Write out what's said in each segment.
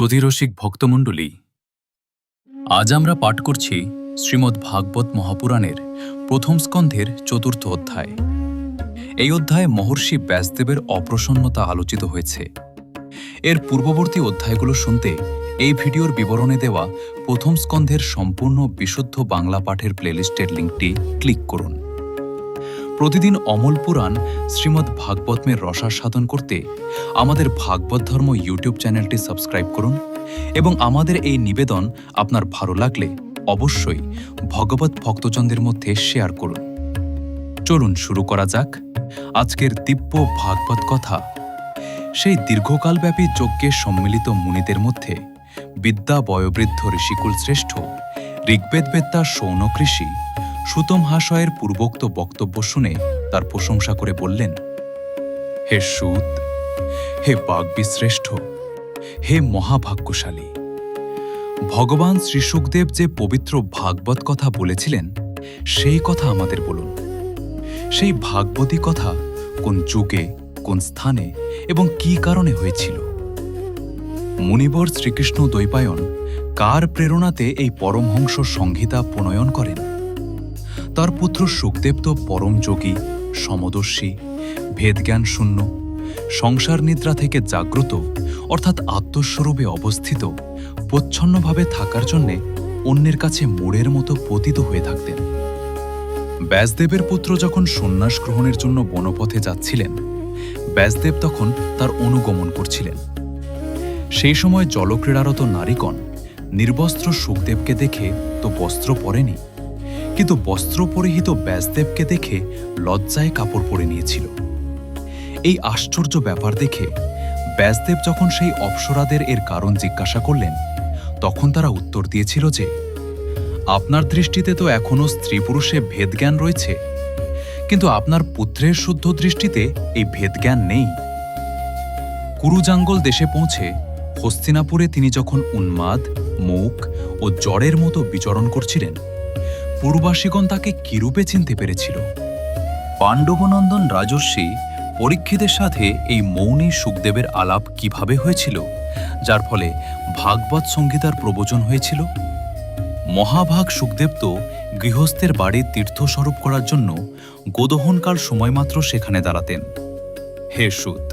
সুধীরসিক ভক্তমণ্ডলী, আজ আমরা পাঠ করছি শ্রীমদ্ ভাগবত মহাপুরাণের প্রথম স্কন্ধের চতুর্থ অধ্যায়। এই অধ্যায়ে মহর্ষি ব্যাসদেবের অপ্রসন্নতা আলোচিত হয়েছে। এর পূর্ববর্তী অধ্যায়গুলো শুনতে এই ভিডিওর বিবরণে দেওয়া প্রথম স্কন্ধের সম্পূর্ণ বিশুদ্ধ বাংলা পাঠের প্লেলিস্টের লিঙ্কটি ক্লিক করুন। প্রতিদিন অমল পুরাণ শ্রীমদ্ ভাগবতমের রসাস্বাদন করতে আমাদের ভাগবত ধর্ম ইউটিউব চ্যানেলটি সাবস্ক্রাইব করুন এবং আমাদের এই নিবেদন আপনার ভালো লাগলে অবশ্যই ভগবত ভক্তজনদের মধ্যে শেয়ার করুন। চলুন শুরু করা যাক আজকের দিব্য ভাগবত কথা। সেই দীর্ঘকালব্যাপী যজ্ঞে সম্মিলিত মুনিদের মধ্যে বিদ্যা বয়োবৃদ্ধ ঋষিকুল শ্রেষ্ঠ ঋগ্বেদবেত্তা সৌনক ঋষি সুতম হাসয়ের পূর্বোক্ত বক্তব্য শুনে তার প্রশংসা করে বললেন, হে সুত, হে বাগ্বিশ্রেষ্ঠ, হে মহাভাগ্যশালী, ভগবান শ্রী সুখদেব যে পবিত্র ভাগবত কথা বলেছিলেন, সেই কথা আমাদের বলুন। সেই ভাগবতী কথা কোন যুগে, কোন স্থানে এবং কি কারণে হয়েছিল? মুনিবর শ্রীকৃষ্ণ দ্বৈপায়ন কার প্রেরণাতে এই পরমহংস সংহিতা প্রণয়ন করেন? তার পুত্র সুখদেব তো পরম যোগী, সমদর্শী ভেদজ্ঞান শূন্য সংসার নিদ্রা থেকে জাগ্রত, অর্থাৎ আত্মস্বরূপে অবস্থিত, প্রচ্ছন্নভাবে থাকার জন্যে অন্যের কাছে মোড়ের মতো পতিত হয়ে থাকতেন। ব্যাসদেবের পুত্র যখন সন্ন্যাস গ্রহণের জন্য বনপথে যাচ্ছিলেন, ব্যাসদেব তখন তার অনুগমন করছিলেন। সেই সময় জলক্রীড়ারত নারীগণ নির্বস্ত্র সুখদেবকে দেখে তো বস্ত্র পরেনি। কিন্তু বস্ত্র পরিহিত ব্যাসদেবকে দেখে লজ্জায় কাপড় পরে নিয়েছিল। এই আশ্চর্য ব্যাপার দেখে ব্যাসদেব যখন সেই অপ্সরাদের এর কারণ জিজ্ঞাসা করলেন, তখন তারা উত্তর দিয়েছিল যে, আপনার দৃষ্টিতে তো এখনও স্ত্রী পুরুষে ভেদজ্ঞান রয়েছে, কিন্তু আপনার পুত্রের শুদ্ধ দৃষ্টিতে এই ভেদজ্ঞান নেই। কুরুজাঙ্গল দেশে পৌঁছে হস্তিনাপুরে তিনি যখন উন্মাদ, মুখ ও জ্বরের মতো বিচরণ করছিলেন পূর্বাসীগণ তাকে কিরূপে চিনতে পেরেছিল? পাণ্ডবনন্দন রাজস্বী পরীক্ষিতের সাথে এই মৌনী সুখদেবের আলাপ কীভাবে হয়েছিল? যার ফলে ভাগবত সংগীতার প্রবচন হয়েছিল? মহাভাগ সুখদেব তো গৃহস্থের বাড়ি তীর্থস্বরূপ করার জন্য গোদহনকাল সময়মাত্র সেখানে দাঁড়াতেন। হে সুত,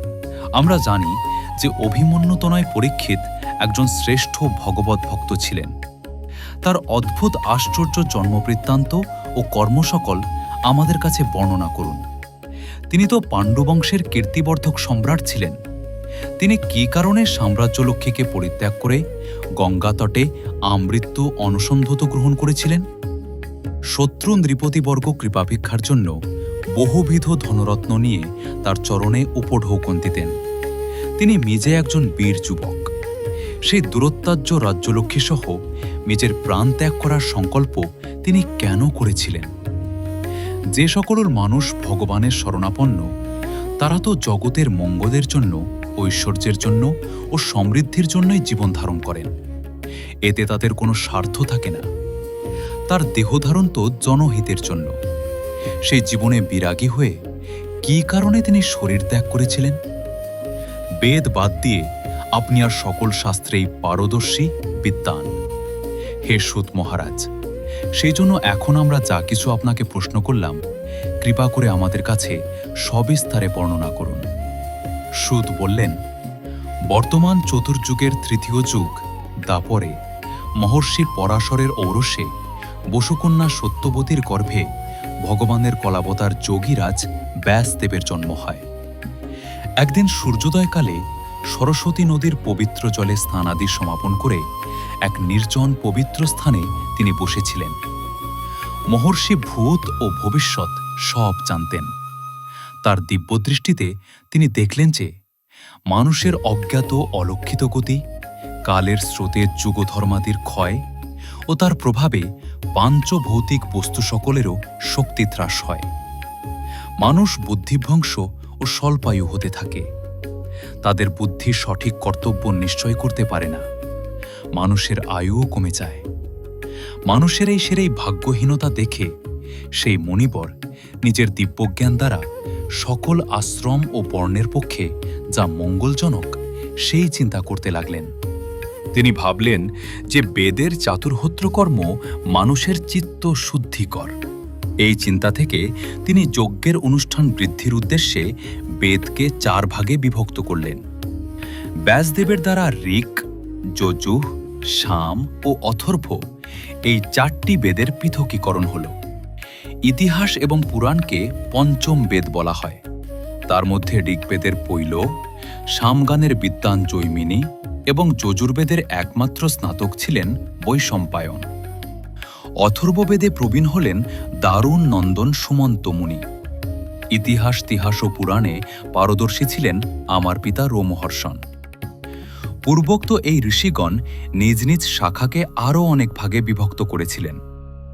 আমরা জানি যে অভিমন্যুতনয় পরীক্ষিত একজন শ্রেষ্ঠ ভগবত ভক্ত ছিলেন। তার অদ্ভুত আশ্চর্য জন্মবৃত্তান্ত ও কর্মসকল আমাদের কাছে বর্ণনা করুন। তিনি তো পাণ্ডবংশের কীর্তিবর্ধক সম্রাট ছিলেন। তিনি কি কারণে সাম্রাজ্য লক্ষ্মীকে পরিত্যাগ করে গঙ্গা তটে আমৃত্যু অনুসন্ধত গ্রহণ করেছিলেন? শত্রু নৃপতিবর্গ কৃপাভিক্ষার জন্য বহুবিধ ধনরত্ন নিয়ে তার চরণে উপঢৌকন দিতেন। তিনি নিজে একজন বীর যুবক। সেই দূরত্যাজ্য রাজ্যলক্ষ্মী সহ নিজের প্রাণ ত্যাগ করার সংকল্প তিনি কেন করেছিলেন? যে সকল মানুষ ভগবানের শরণাপন্ন, তারা তো জগতের মঙ্গলের জন্য, ঐশ্বর্যের জন্য ও সমৃদ্ধির জন্যই জীবন ধারণ করেন। এতে তাদের কোনো স্বার্থ থাকে না। তার দেহধারণ তো জনহিতের জন্য। সেই জীবনে বিরাগী হয়ে কি কারণে তিনি শরীর ত্যাগ করেছিলেন? বেদ বাদ দিয়ে আপনি আর সকল শাস্ত্রেই পারদর্শী বিদ্যান হে সুত মহারাজ, সেই জন্য এখন আমরা যা কিছু আপনাকে প্রশ্ন করলাম, কৃপা করে আমাদের কাছে সবিস্তারে বর্ণনা করুন। সুদ বললেন, বর্তমান চতুর্যুগের তৃতীয় যুগ দাপরে মহর্ষি পরাশরের ঔরসে বসুকন্যা সত্যবতীর গর্ভে ভগবানের কলাবতার যোগীরাজ ব্যাসদেবের জন্ম হয়। একদিন সূর্যোদয়কালে সরস্বতী নদীর পবিত্র জলে স্নানাদি সমাপন করে এক নির্জন পবিত্র স্থানে তিনি বসেছিলেন। মহর্ষি ভূত ও ভবিষ্যৎ সব জানতেন। তার দিব্যদৃষ্টিতে তিনি দেখলেন যে মানুষের অজ্ঞাত অলক্ষিত গতি, কালের স্রোতে যুগধর্মাদির ক্ষয় ও তার প্রভাবে পাঞ্চভৌতিক বস্তু সকলেরও শক্তিত্রাস হয়। মানুষ বুদ্ধিভ্রংশ ও স্বল্পায়ু হতে থাকে। তাদের বুদ্ধি সঠিক কর্তব্য নিশ্চয় করতে পারে না। মানুষের আয়ুও কমে যায়। মানুষের এই সেরেই ভাগ্যহীনতা দেখে সেই মণিবর নিজের দিব্যজ্ঞান দ্বারা সকল আশ্রম ও বর্ণের পক্ষে যা মঙ্গলজনক সেই চিন্তা করতে লাগলেন। তিনি ভাবলেন যে বেদের চাতুর্হত্র কর্ম মানুষের চিত্ত শুদ্ধিকর। এই চিন্তা থেকে তিনি যজ্ঞের অনুষ্ঠান বৃদ্ধির উদ্দেশ্যে বেদকে চার ভাগে বিভক্ত করলেন। ব্যাসদেবের দ্বারা ঋক যজুহ শাম ও অথর্ভ এই চারটি বেদের পৃথকীকরণ হল। ইতিহাস এবং পুরাণকে পঞ্চম বেদ বলা হয়। তার মধ্যে ঋগ্বেদের পৈল, শামগানের বিদ্যান জৈমিনী এবং যজুর্বেদের একমাত্র স্নাতক ছিলেন বৈশম্পায়ন। অথর্ববেদে প্রবীণ হলেন দারুণ নন্দন সুমন্ত মুনি। ইতিহাস তিহাস ও পুরাণে পারদর্শী ছিলেন আমার পিতা রোমহর্ষণ। পূর্বোক্ত এই ঋষিগণ নিজ নিজ শাখাকে আরও অনেক ভাগে বিভক্ত করেছিলেন।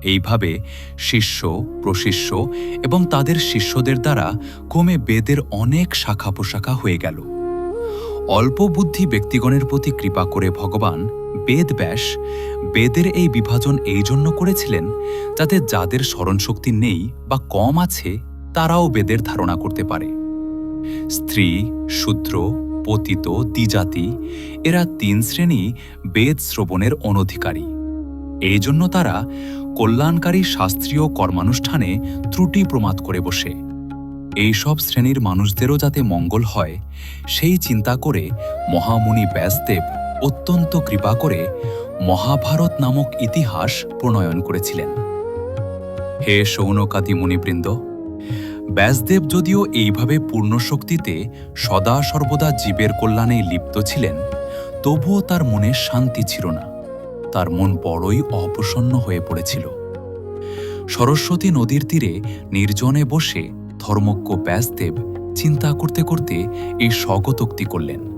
এইভাবে শিষ্য, প্রশিষ্য এবং তাদের শিষ্যদের দ্বারা ক্রমে বেদের অনেক শাখা পোশাখা হয়ে গেল। অল্প বুদ্ধি ব্যক্তিগণের প্রতি কৃপা করে ভগবান বেদব্যাস বেদের এই বিভাজন এই জন্য করেছিলেন যাতে যাদের স্মরণশক্তি নেই বা কম আছে, তারাও বেদের ধারণা করতে পারে। স্ত্রী, শূদ্র, পতিত, দ্বিজাতি, এরা তিন শ্রেণি বেদ শ্রবণের অনধিকারী। এই জন্য তারা কল্যাণকারী শাস্ত্রীয় কর্মানুষ্ঠানে ত্রুটি প্রমাদ করে বসে। এই সব শ্রেণির মানুষদেরও যাতে মঙ্গল হয়, সেই চিন্তা করে মহামুনি ব্যাসদেব অত্যন্ত কৃপা করে মহাভারত নামক ইতিহাস প্রণয়ন করেছিলেন। হে সৌনকাদি মুনিবৃন্দ, ব্যাসদেব যদিও এইভাবে পূর্ণশক্তিতে সদা সর্বদা জীবের কল্যাণে লিপ্ত ছিলেন, তবুও তার মনে শান্তি ছিল না। তার মন বড়ই অপ্রসন্ন হয়ে পড়েছিল। সরস্বতী নদীর তীরে নির্জনে বসে ধর্মজ্ঞ ব্যাসদেব চিন্তা করতে করতে এই স্বগতোক্তি করলেন।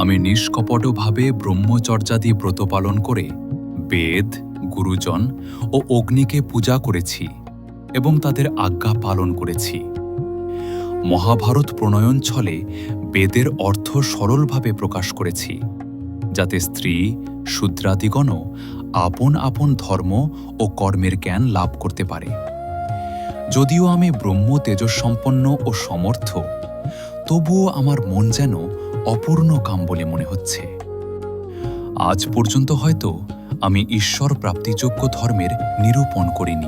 আমি নিষ্কপটভাবে ব্রহ্মচর্যাদি ব্রত পালন করে বেদ, গুরুজন ও অগ্নিকে পূজা করেছি এবং তাদের আজ্ঞা পালন করেছি। মহাভারত প্রণয়ন ছলে বেদের অর্থ সরলভাবে প্রকাশ করেছি, যাতে স্ত্রী শূদ্রাদিগণও আপন আপন ধর্ম ও কর্মের জ্ঞান লাভ করতে পারে। যদিও আমি ব্রহ্ম তেজস্সম্পন্ন ও সমর্থ, তবুও আমার মন যেন অপূর্ণ কাম বলে মনে হচ্ছে। আজ পর্যন্ত হয়তো আমি ঈশ্বর প্রাপ্তিযোগ্য ধর্মের নিরূপণ করিনি।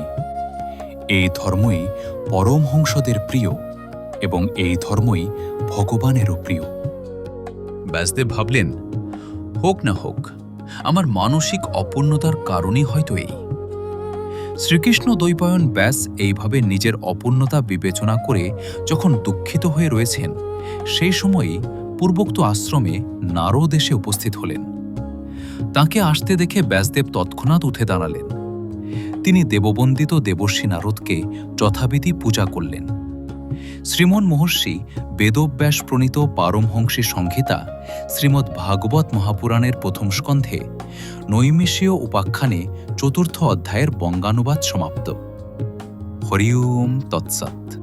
এই ধর্মই পরমহংসদের প্রিয় এবং এই ধর্মই ভগবানেরও প্রিয়। ব্যাসদেব ভাবলেন, হোক না হোক, আমার মানসিক অপূর্ণতার কারণই হয়তো এই। শ্রীকৃষ্ণ দ্বৈপায়ন ব্যাস এইভাবে নিজের অপূর্ণতা বিবেচনা করে যখন দুঃখিত হয়ে রয়েছেন, সেই সময়েই পূর্বোক্ত আশ্রমে নারদ এসে উপস্থিত হলেন। তাকে আসতে দেখে ব্যাসদেব তৎক্ষণাৎ উঠে দাঁড়ালেন। তিনি দেববন্দিত দেবর্ষী নারদকে যথাবিধি পূজা করলেন। শ্রীমন মহর্ষি বেদব্যাস প্রণীত পারমহংসী সংহিতা শ্রীমদ্ ভাগবত মহাপুরাণের প্রথম স্কন্ধে নৈমিষীয় উপাখ্যানে চতুর্থ অধ্যায়ের বঙ্গানুবাদ সমাপ্ত। হরি ওম তৎসৎ।